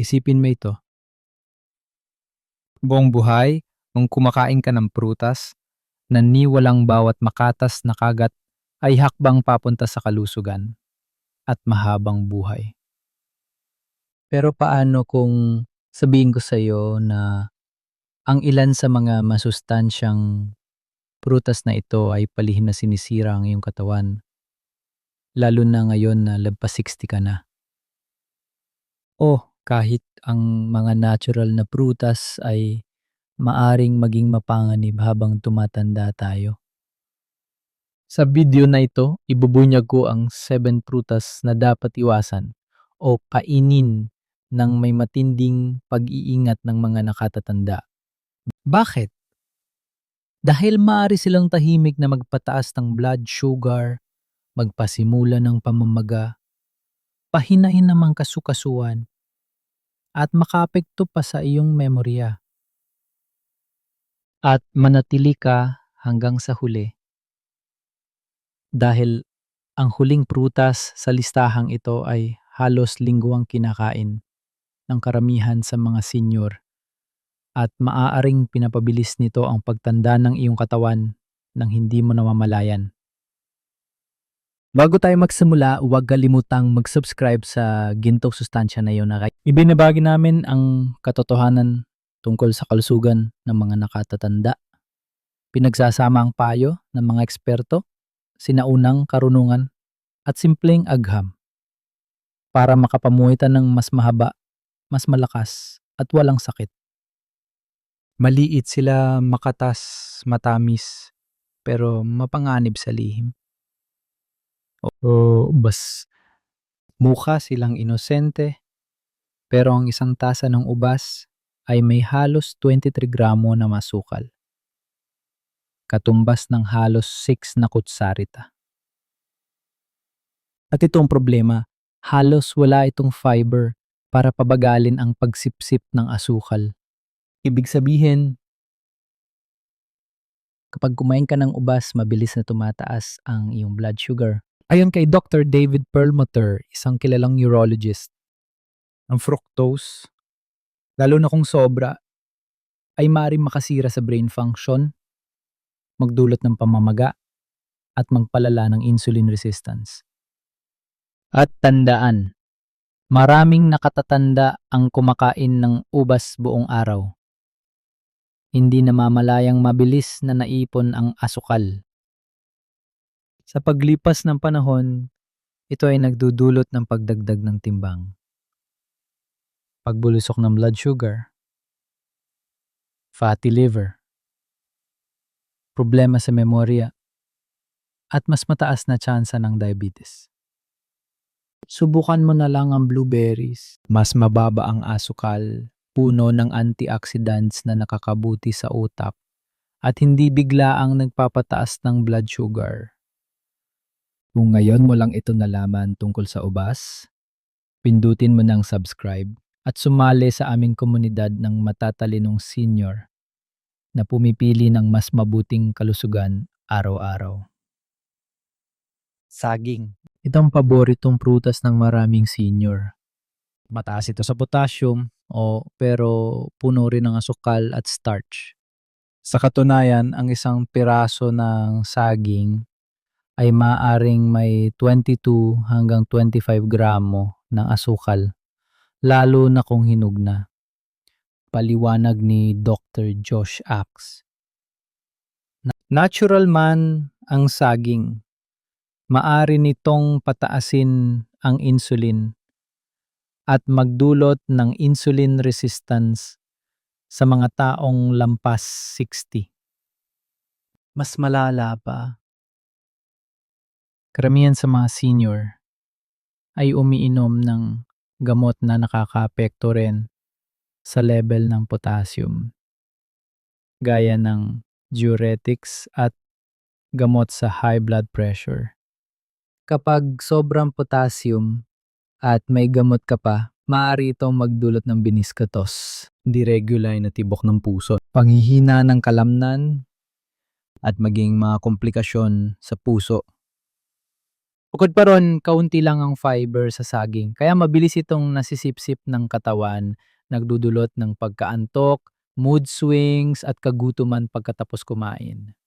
Isipin mo ito. Buong buhay, kung kumakain ka ng prutas, na ni walang bawat makatas na kagat ay hakbang papunta sa kalusugan at mahabang buhay. Pero paano kung sabihin ko sa iyo na ang ilan sa mga masustansyang prutas na ito ay palihim na sinisira ang iyong katawan, lalo na ngayon na lagpas 60 ka na. O kahit ang mga natural na prutas ay maaring maging mapanganib habang tumatanda tayo. Sa video na ito, ibubunyag ko ang 7 prutas na dapat iwasan o kainin ng may matinding pag-iingat ng mga nakatatanda. Bakit? Dahil maaari silang tahimik na magpataas ng blood sugar, magpasimula ng pamamaga, pahinahin ng kasukasuan, at makapekto pa sa iyong memorya. At manatili ka hanggang sa huli. Dahil ang huling prutas sa listahang ito ay halos lingguang kinakain ng karamihan sa mga senior at maaaring pinapabilis nito ang pagtanda ng iyong katawan nang hindi mo namamalayan. Bago tayo magsimula, huwag kalimutang mag-subscribe sa Gintong Sustansya na iyon. Ibinabagi namin ang katotohanan tungkol sa kalusugan ng mga nakatatanda. Pinagsasama ang payo ng mga eksperto, sinaunang karunungan, at simpleng agham para makapamuhitan ng mas mahaba, mas malakas, at walang sakit. Maliit sila makatas, matamis, pero mapanganib sa lihim. O bas mukha silang inosente, pero ang isang tasa ng ubas ay may halos 23 gramo na masukal. Katumbas ng halos 6 na kutsarita. At ito ang problema, halos wala itong fiber para pabagalin ang pagsipsip ng asukal. Ibig sabihin, kapag kumain ka ng ubas, mabilis na tumataas ang iyong blood sugar. Ayon kay Dr. David Perlmutter, isang kilalang neurologist, ang fructose, lalo na kung sobra, ay maaaring makasira sa brain function, magdulot ng pamamaga, at magpalala ng insulin resistance. At tandaan, maraming nakatatanda ang kumakain ng ubas buong araw. Hindi namamalayang mabilis na naipon ang asukal. Sa paglipas ng panahon, ito ay nagdudulot ng pagdagdag ng timbang, pagbulusok ng blood sugar, fatty liver, problema sa memorya, at mas mataas na tsansa ng diabetes. Subukan mo na lang ang blueberries. Mas mababa ang asukal, puno ng antioxidants na nakakabuti sa utak, at hindi bigla ang nagpapataas ng blood sugar. Kung ngayon mo lang ito nalaman tungkol sa ubas, pindutin mo ng subscribe at sumali sa aming komunidad ng matatalinong senior na pumipili ng mas mabuting kalusugan araw-araw. Saging. Ito ang paboritong prutas ng maraming senior. Mataas ito sa potassium, o pero puno rin ng asukal at starch. Sa katunayan, ang isang piraso ng saging ay maaring may 22 hanggang 25 gramo ng asukal, lalo na kung hinog na. Paliwanag ni Dr. Josh Axe. Natural man ang saging, maari nitong pataasin ang insulin at magdulot ng insulin resistance sa mga taong lampas 60. Mas malala pa, karamihan sa mga senior ay umiinom ng gamot na nakakaapekto rin sa level ng potassium, gaya ng diuretics at gamot sa high blood pressure. Kapag sobrang potassium at may gamot ka pa, maaari itong magdulot ng biniskatos, diregulay na tibok ng puso, panghihina ng kalamnan, at maging mga komplikasyon sa puso Bukod pa ron, kaunti lang ang fiber sa saging. Kaya mabilis itong nasisipsip ng katawan, nagdudulot ng pagkaantok, mood swings at kagutuman pagkatapos kumain.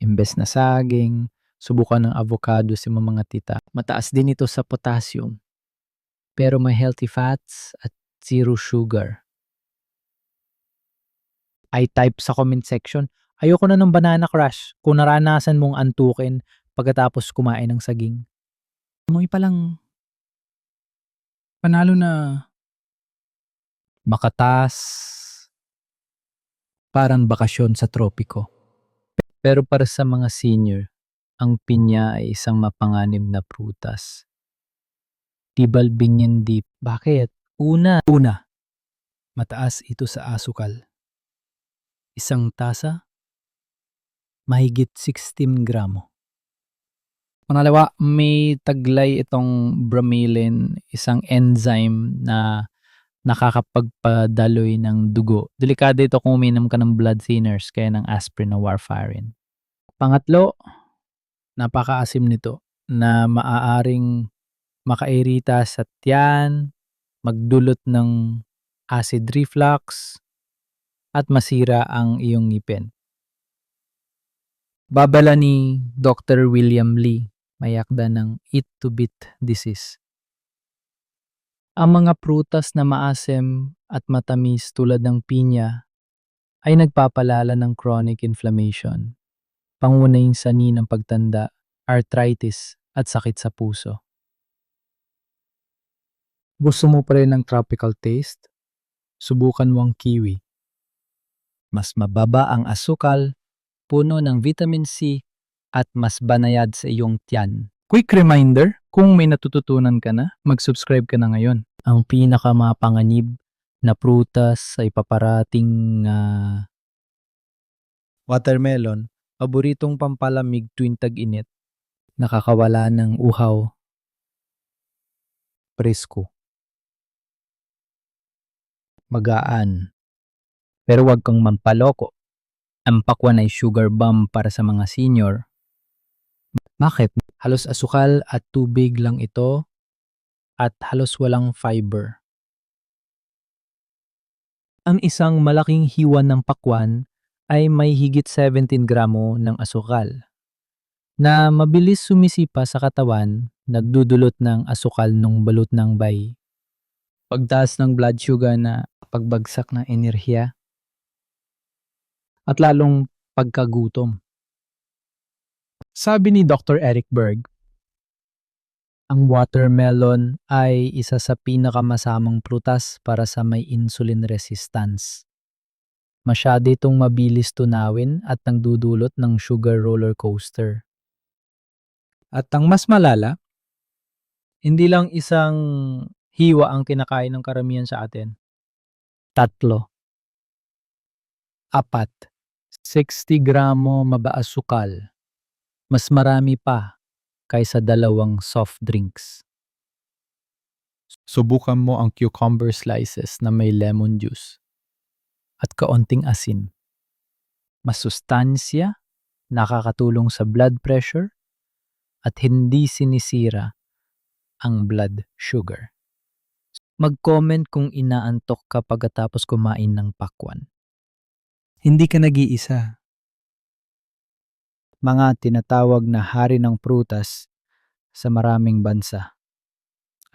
Imbes na saging, subukan ng avocado si mga tita. Mataas din ito sa potassium. Pero may healthy fats at zero sugar. I-type sa comment section, ayoko na ng banana crush kung naranasan mong antukin pagkatapos kumain ng saging. Amoy pa lang panalo na makatas parang bakasyon sa tropiko. Pero para sa mga senior, ang pinya ay isang mapanganib na prutas. Tibal binyan deep. Bakit? Una. Una. Mataas ito sa asukal. Isang tasa, mahigit 16 gramo. Pangalawa, may taglay itong bromelain, isang enzyme na nakakapagpadaloy ng dugo. Delikado ito kung uminom ka ng blood thinners kaya ng aspirin o warfarin. Pangatlo, napakaasim nito na maaaring makairita sa tiyan, magdulot ng acid reflux, at masira ang iyong ngipin. Babala ni Dr. William Lee, mayakda ng Eat to Beat disease. Ang mga prutas na maasim at matamis tulad ng pinya ay nagpapalala ng chronic inflammation, pangunahing sani ng pagtanda, arthritis at sakit sa puso. Gusto mo pa rin ng tropical taste? Subukan mo ang kiwi. Mas mababa ang asukal, puno ng vitamin C at mas banayad sa iyong tiyan. Quick reminder, kung may natututunan ka na, mag-subscribe ka na ngayon. Ang pinakamapanganib na prutas ay paparating ah, watermelon, paboritong pampalamig tuwing tag-init. Nakakawala ng uhaw, presko. Magaan. Pero wag kang mampaloko. Ang pakwan ay sugar bomb para sa mga senior. Bakit? Halos asukal at tubig lang ito at halos walang fiber. Ang isang malaking hiwa ng pakwan ay may higit 17 gramo ng asukal na mabilis sumisipa sa katawan, nagdudulot ng asukal ng balut ng bayi. Pagtaas ng blood sugar na pagbagsak ng enerhiya at lalong pagkagutom. Sabi ni Dr. Eric Berg, ang watermelon ay isa sa pinakamasamang prutas para sa may insulin resistance. Masyado itong mabilis tunawin at nagdudulot ng sugar roller coaster. At ang mas malala, hindi lang isang hiwa ang kinakain ng karamihan sa atin. Tatlo. Apat. 60 gramo mabaasukal. Mas marami pa kaysa dalawang soft drinks. Subukan mo ang cucumber slices na may lemon juice at kaunting asin. Masustansya, nakakatulong sa blood pressure, at hindi sinisira ang blood sugar. Mag-comment kung inaantok ka pagkatapos kumain ng pakwan. Hindi ka nag-iisa. Mga tinatawag na hari ng prutas sa maraming bansa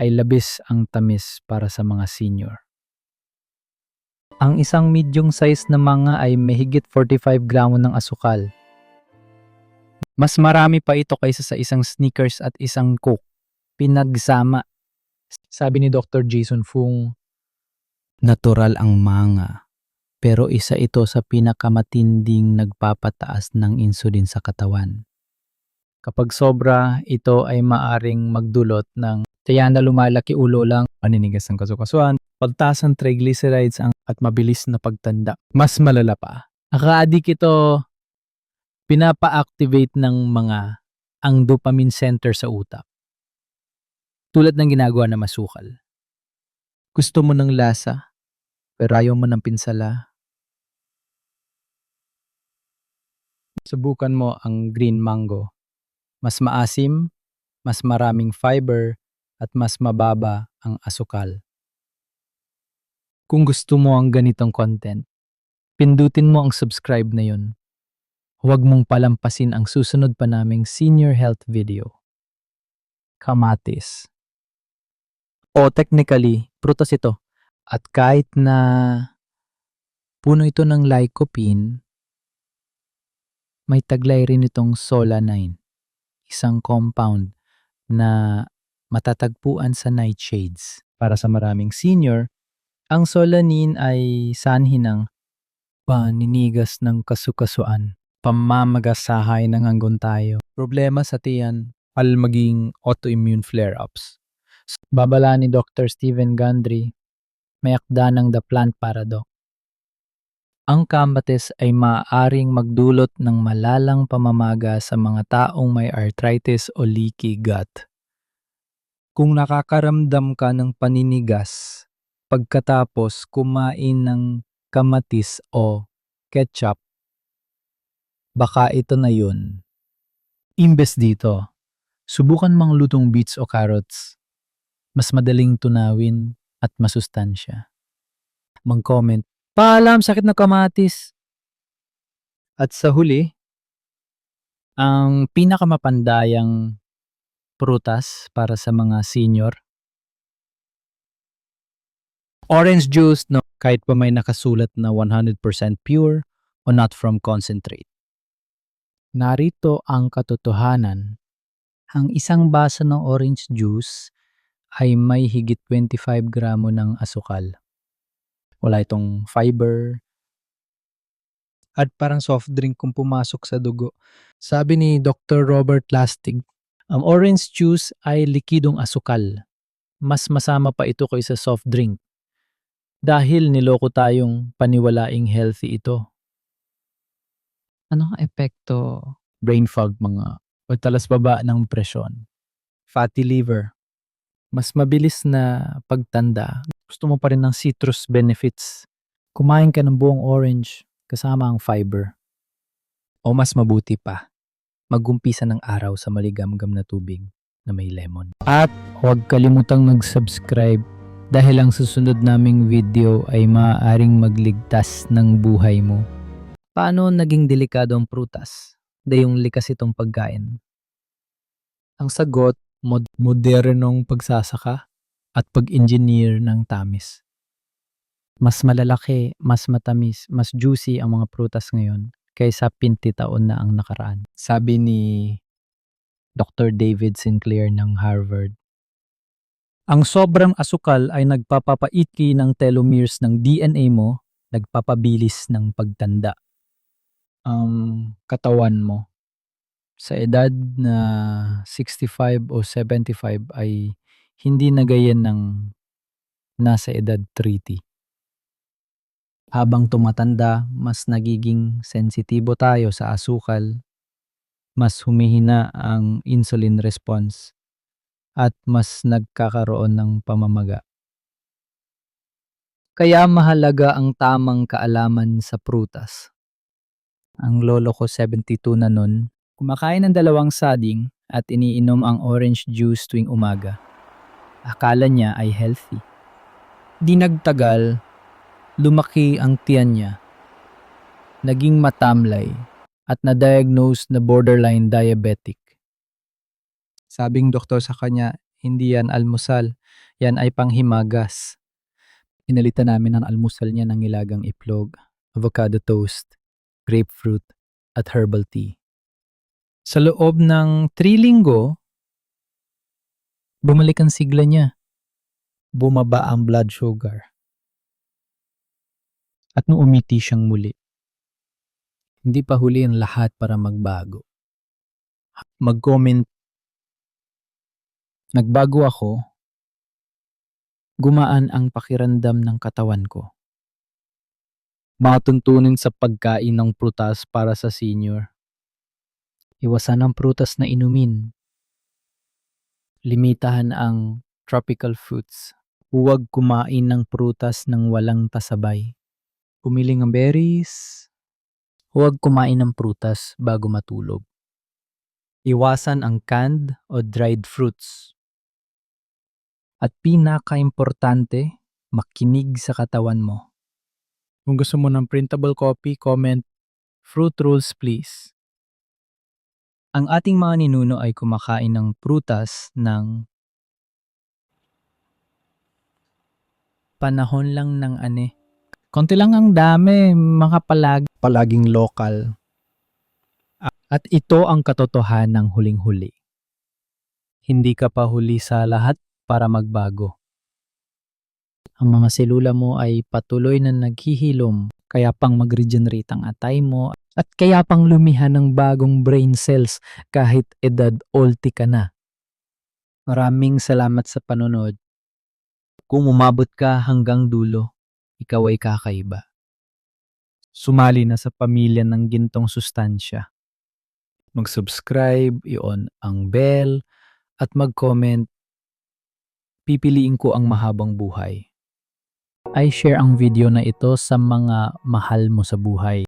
ay labis ang tamis para sa mga senior. Ang isang medium size na mga ay mahigit 45 gramo ng asukal. Mas marami pa ito kaysa sa isang Snickers at isang Coke. Pinagsama. Sabi ni Dr. Jason Fung, natural ang manga, pero isa ito sa pinakamatinding nagpapataas ng insulin sa katawan. Kapag sobra, ito ay maaring magdulot ng tiyan na lumalaki ulo lang, paninigas ng kasukasuan, pagtaas ng triglycerides ang, at mabilis na pagtanda. Mas malala pa. Nakaadik ito pinapa-activate ng mga ang dopamine center sa utak. Tulad ng ginagawa na masukal. Gusto mo ng lasa, pero ayaw mo ng pinsala. Subukan mo ang green mango. Mas maasim, mas maraming fiber, at mas mababa ang asukal. Kung gusto mo ang ganitong content, pindutin mo ang subscribe na yun. Huwag mong palampasin ang susunod pa naming senior health video. Kamatis. O technically, prutas ito. At kahit na puno ito ng lycopene, may taglay rin itong solanine, isang compound na matatagpuan sa nightshades. Para sa maraming senior, ang solanine ay sanhi ng paninigas ng kasukasuan, pamamagasahay ng anggon tayo, problema sa tiyan, al maging autoimmune flare-ups. Babala ni Dr. Stephen Gundry, may akda ng The Plant Paradox. Ang kamatis ay maaaring magdulot ng malalang pamamaga sa mga taong may arthritis o leaky gut. Kung nakakaramdam ka ng paninigas pagkatapos kumain ng kamatis o ketchup, baka ito na yun. Imbes dito, subukan mang lutong beets o carrots. Mas madaling tunawin at masustansya. Mag-comment, paalam sakit na kamatis. At sa huli, ang pinakamapandayang prutas para sa mga senior. Orange juice, no, kahit pa may nakasulat na 100% pure o not from concentrate. Narito ang katotohanan. Ang isang baso ng orange juice ay may higit 25 gramo ng asukal. Wala itong fiber. At parang soft drink kung pumasok sa dugo. Sabi ni Dr. Robert Lastig, ang orange juice ay likidong asukal. Mas masama pa ito kaysa soft drink. Dahil niloko tayong paniwalaing healthy ito. Ano ang epekto? Brain fog mga pagtalas baba ng presyon. Fatty liver. Mas mabilis na pagtanda. Gusto mo pa rin ng citrus benefits. Kumain ka ng buong orange kasama ang fiber. O mas mabuti pa, magumpisa ng araw sa maligamgam na tubig na may lemon. At huwag kalimutang mag-subscribe dahil ang susunod naming video ay maaaring magligtas ng buhay mo. Paano naging delikado ang prutas? Dayong likas itong pagkain. Ang sagot, mod- modernong pagsasaka at pag-engineer ng tamis. Mas malalaki, mas matamis, mas juicy ang mga prutas ngayon kaysa 20 taon na ang nakaraan. Sabi ni Dr. David Sinclair ng Harvard. Ang sobrang asukal ay nagpapapaitki ng telomeres ng DNA mo, nagpapabilis ng pagtanda. Ang katawan mo sa edad na 65 o 75 ay hindi na gayan ng nasa edad 30. Habang tumatanda, mas nagiging sensitibo tayo sa asukal, mas humihina ang insulin response, at mas nagkakaroon ng pamamaga. Kaya mahalaga ang tamang kaalaman sa prutas. Ang lolo ko 72 na nun, kumakain ng dalawang sading at iniinom ang orange juice tuwing umaga. Akala niya ay healthy. Di nagtagal, lumaki ang tiyan niya. Naging matamlay at na-diagnose na borderline diabetic. Sabing doktor sa kanya, hindi yan almusal, yan ay panghimagas. Pinalitan namin ang almusal niya ng nilagang iplog, avocado toast, grapefruit, at herbal tea. Sa loob ng 3 linggo, bumalik ang sigla niya. Bumaba ang blood sugar. At nung umiti siyang muli. Hindi pa huli ang lahat para magbago. Mag-comment. Nagbago ako. Gumaan ang pakiramdam ng katawan ko. Matuntunin sa pagkain ng prutas para sa senior. Iwasan ang prutas na inumin. Limitahan ang tropical fruits. Huwag kumain ng prutas ng walang pasabay. Pumili ng berries. Huwag kumain ng prutas bago matulog. Iwasan ang canned o dried fruits. At pinaka-importante, makinig sa katawan mo. Kung gusto mo ng printable copy, comment, fruit rules please. Ang ating mga ninuno ay kumakain ng prutas ng panahon lang ng ane. Konti lang ang dami, makapalag palaging lokal. At ito ang katotohanan ng huling-huli. Hindi ka pa huli sa lahat para magbago. Ang mga selula mo ay patuloy na naghihilom, kaya pang mag-regenerate ang atay mo, at kaya pang lumihan ng bagong brain cells kahit edad olti ka na. Maraming salamat sa panonood. Kung umabot ka hanggang dulo, ikaw ay kakaiba. Sumali na sa pamilya ng gintong sustansya. Mag-subscribe, i-on ang bell, at mag-comment. Pipiliin ko ang mahabang buhay. I share ang video na ito sa mga mahal mo sa buhay.